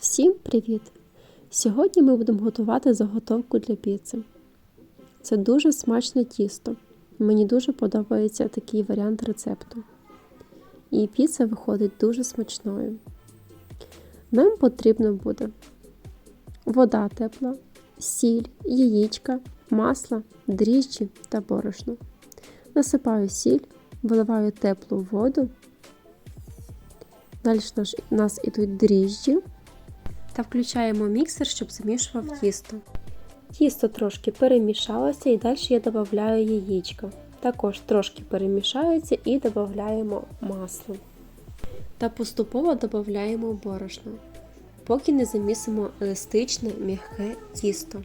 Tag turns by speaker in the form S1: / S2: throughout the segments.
S1: Всім привіт! Сьогодні ми будемо готувати заготовку для піци. Це дуже смачне тісто. Мені дуже подобається такий варіант рецепту. І піца виходить дуже смачною. Нам потрібно буде вода тепла, сіль, яєчка, масло, дріжджі та борошно. Насипаю сіль, виливаю теплу воду. Далі у нас ідуть дріжджі та включаємо міксер, щоб замішував тісто. Тісто трошки перемішалося і далі я додаю яєчко. Також трошки перемішається і додаємо масло. Та поступово додаємо борошно, поки не замісимо еластичне м'яке тісто.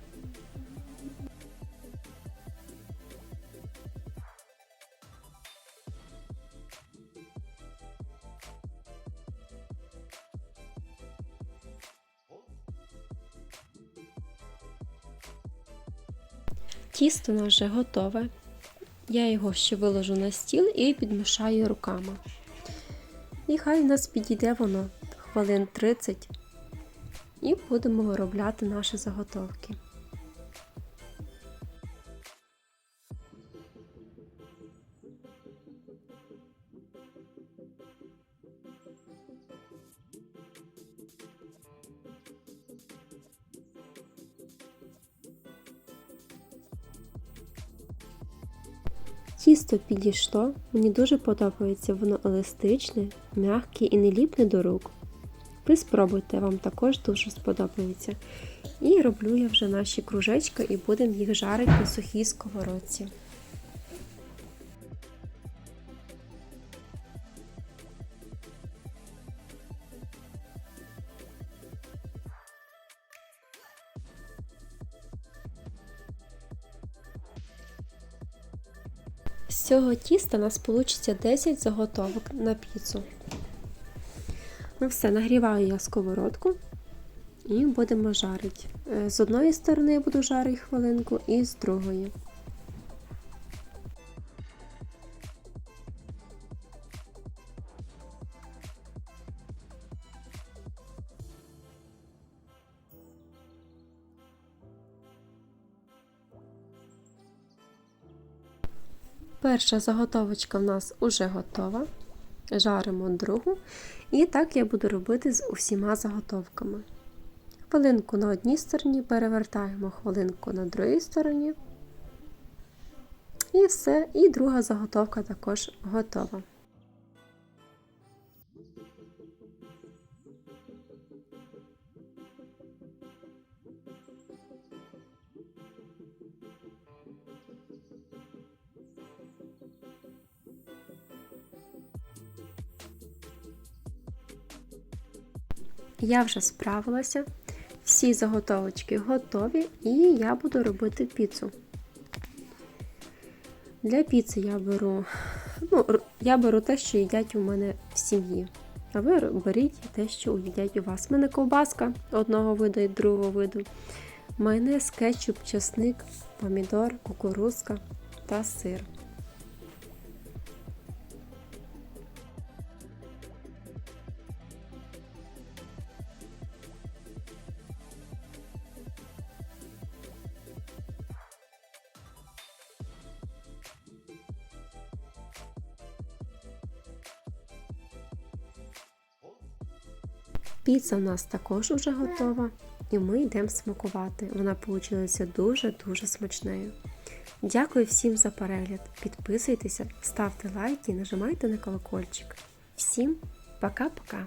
S1: Тісто нас вже готове. Я його ще виложу на стіл і підмішаю руками. І хай у нас підійде воно хвилин 30 і будемо виробляти наші заготовки. Тісто підійшло, мені дуже подобається, воно еластичне, м'яке і не ліпне до рук. Ви спробуйте, вам також дуже сподобається. І роблю я вже наші кружечки і будемо їх жарити на сухій сковородці. З цього тіста у нас вийде 10 заготовок на піцу. Ну все, нагріваю я сковородку і будемо жарити. Е, З одної сторони я буду жарити хвилинку і з другої. Перша заготовочка в нас уже готова. Жаримо другу. І так я буду робити з усіма заготовками. Хвилинку на одній стороні, перевертаємо хвилинку на другій стороні. І все. І друга заготовка також готова. Я вже справилася, всі заготовочки готові, і я буду робити піцу. Для піци я беру ну, я беру те, що їдять у мене в сім'ї. А ви беріть те, що їдять у вас. У мене ковбаска одного виду і другого виду. Майонез, кетчуп, чесник, помідор, кукурузка та сир. Піца у нас також уже готова, і ми йдемо смакувати. Вона вийшла дуже-дуже смачною. Дякую всім за перегляд. Підписуйтеся, ставте лайки, нажимайте на колокольчик. Всім пока-пока!